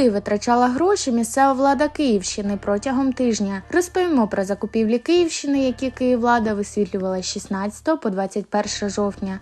Куди витрачала гроші місцева влада Київщини протягом тижня? Розповімо про закупівлі Київщини, які Київлада висвітлювала з 16 по 21 жовтня.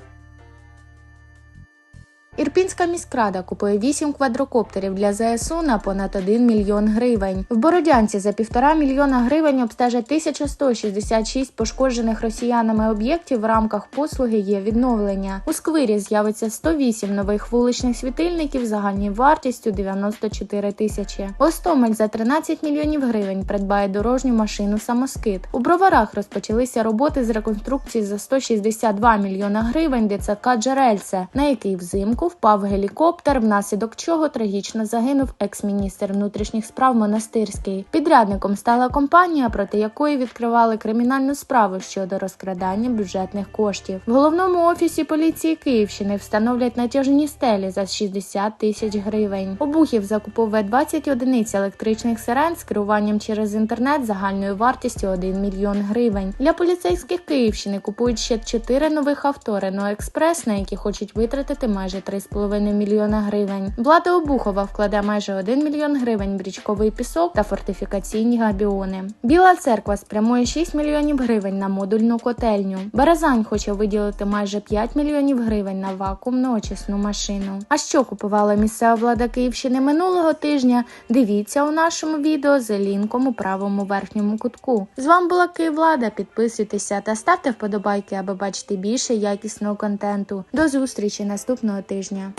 Ірпінська міськрада купує 8 квадрокоптерів для ЗСУ на понад 1 мільйон гривень. В Бородянці за півтора мільйона гривень обстежать 1166 пошкоджених росіянами об'єктів в рамках послуги є відновлення. У сквирі з'явиться 108 нових вуличних світильників загальною вартістю 94 тисячі. Гостомель за 13 мільйонів гривень придбає дорожню машину самоскид. У броварах розпочалися роботи з реконструкції за 162 мільйона гривень ДЦК Джерельце, на який взимку впав гелікоптер, внаслідок чого трагічно загинув екс-міністр внутрішніх справ Монастирський. Підрядником стала компанія, проти якої відкривали кримінальну справу щодо розкрадання бюджетних коштів. В головному офісі поліції Київщини встановлять натяжні стелі за 60 тисяч гривень. Обухів закуповує 20 одиниць електричних сирен з керуванням через інтернет загальною вартістю 1 мільйон гривень. Для поліцейських Київщини купують ще 4 нових авто Рено Експрес, на які хочуть витратити майже 3,5 мільйона гривень. Влада Обухова вкладе майже 1 мільйон гривень в річковий пісок та фортифікаційні габіони. Біла церква спрямує 6 мільйонів гривень на модульну котельню. Березань хоче виділити майже 5 мільйонів гривень на вакуумну очисну машину. А що купувала місцева влада Київщини минулого тижня? Дивіться у нашому відео за лінком у правому верхньому кутку. З вами була Київлада. Підписуйтеся та ставте вподобайки, аби бачити більше якісного контенту. До зустрічі наступного тижня.